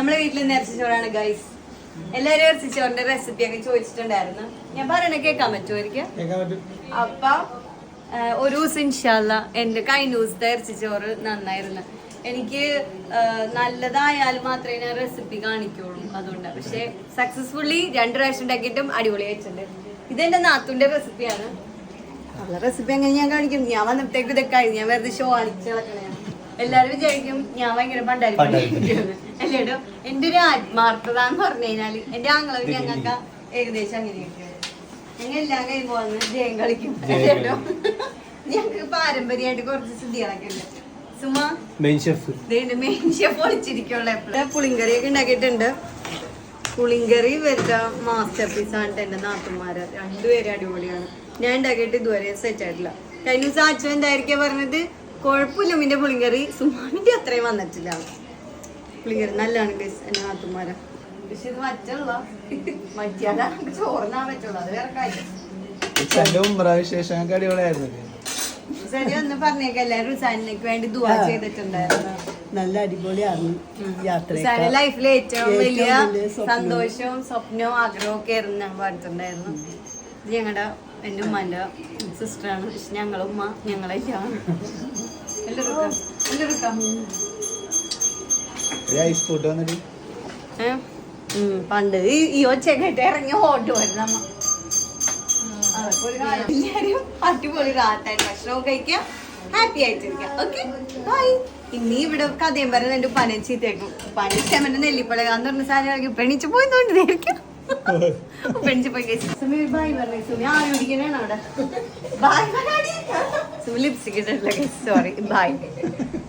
നമ്മളെ വീട്ടിൽ നേർച്ച ഇറച്ചിച്ചോറാണ് ഗൈസ് എല്ലാരും ഇറച്ചിച്ചോറിന്റെ റെസിപ്പി ഒക്കെ ചോദിച്ചിട്ടുണ്ടായിരുന്നു. ഞാൻ പറയണ കേൾക്കാൻ പറ്റുമായിരിക്കും അപ്പൊ ഒരു ദിവസം ഇൻഷാല്ല എന്റെ കഴിഞ്ഞ ദിവസത്തെ ഇറച്ചിച്ചോറ് നന്നായിരുന്നു. എനിക്ക് നല്ലതായാലും നല്ലതായാൽ മാത്രമേ ഞാൻ റെസിപ്പി കാണിക്കുള്ളൂ അതുകൊണ്ട്. പക്ഷെ സക്സസ്ഫുള്ളി രണ്ട് പ്രാവശ്യം ഉണ്ടാക്കിയിട്ടും അടിപൊളി വെച്ചിട്ടുണ്ട് ഇതെന്റെ നാത്തുന്റെ റെസിപ്പിയാണ് അവളെ റെസിപ്പി എങ്ങനെ ഞാൻ കാണിക്കും? ഞാൻ വന്നപ്പോഴത്തേക്ക് ഇതൊക്കെ ആയി. ഞാൻ വെറുതെ ഷോ അടിച്ചു നടക്കണയാണ് എല്ലാരും വിചാരിക്കും ഞാൻ ഭയങ്കര പണ്ടായിരിക്കും അല്ലേടോ എന്റെ ഒരു ആത്മാർത്ഥത എന്ന് പറഞ്ഞു കഴിഞ്ഞാൽ എന്റെ ആങ്ങളും ഞങ്ങൾക്ക് ഏകദേശം അങ്ങനെയൊക്കെ. ഞങ്ങൾ എല്ലാം കഴിയുമ്പോ വന്ന് ജയം കളിക്കും. അല്ലേടോ ഞങ്ങക്ക് പാരമ്പര്യമായിട്ട് കുറച്ച് സ്ഥിതികളൊക്കെ ഉണ്ട്. Suma? Main chef. Main chef ഒളിച്ചിരിക്കുള്ള പുളിങ്കറിയൊക്കെ ഉണ്ടാക്കിയിട്ടുണ്ട്. പുളിങ്കറി വരുന്ന മാസ്റ്റർ പീസ് ആണ് എന്റെ നാത്തുമാര് രണ്ടുപേരും അടിപൊളിയാണ്. ഞാൻ ഉണ്ടാക്കിയിട്ട് ഇതുവരെ സെറ്റ് ആയിട്ടില്ല. കഴിഞ്ഞ ദിവസം അച്ഛൻ എന്തായിരിക്കും പറഞ്ഞത്? കുഴപ്പമില്ല മിന്റെ പുളിങ്കറി. സുമാമിന്റെ അത്രയും വന്നിട്ടില്ല. പുളിങ്കറി നല്ലതാണ് ഗൈസ് എന്റെ നാത്തുമാരെ പക്ഷെ ഇത് മറ്റുള്ള നമുക്ക് ചോറിനാൻ പറ്റുള്ളൂ. അത് വേറെ കാര്യം. നല്ല അടിപൊളിയായിരുന്നു യാത്ര ലൈഫിലെ ഏറ്റവും വലിയ സന്തോഷവും സ്വപ്നവും ആഗ്രഹവും ഒക്കെ ആയിരുന്നു ഞാൻ പാടുന്നുണ്ടായിരുന്നു ഇത് ഞങ്ങളുടെ എന്റെ ഉമ്മന്റെ സിസ്റ്ററാണ് പക്ഷെ ഞങ്ങളെ ഉമ്മ ഞങ്ങളെല്ലാം പണ്ട് ഈ ഒച്ചക്കായിട്ട് ഇറങ്ങി ഓട്ട് വരുന്ന. എല്ലാരും അടിപൊളി കാത്തായിട്ട് ഭക്ഷണവും കഴിക്കാം ഹാപ്പി ആയിട്ടിരിക്കാം ഓക്കെ? ബൈ. ഇനി ഇവിടെ കഥയും പറയുന്നത് എന്റെ പനച്ചി തേക്കും പനി ചെമന്റെ നെല്ലിപ്പളകാന്ന് പറഞ്ഞ സാധനം പെണിച്ചു പോയി തോന്നിയിരിക്കും പെണിച്ചു പോയി കഴിച്ചു. ബൈ പറഞ്ഞു. സുമി ആരും പിടിക്കണേണ് അവിടെ? ലിപ്സ്റ്റിക് ഇട്ടിട്ടില്ല സോറി ബൈ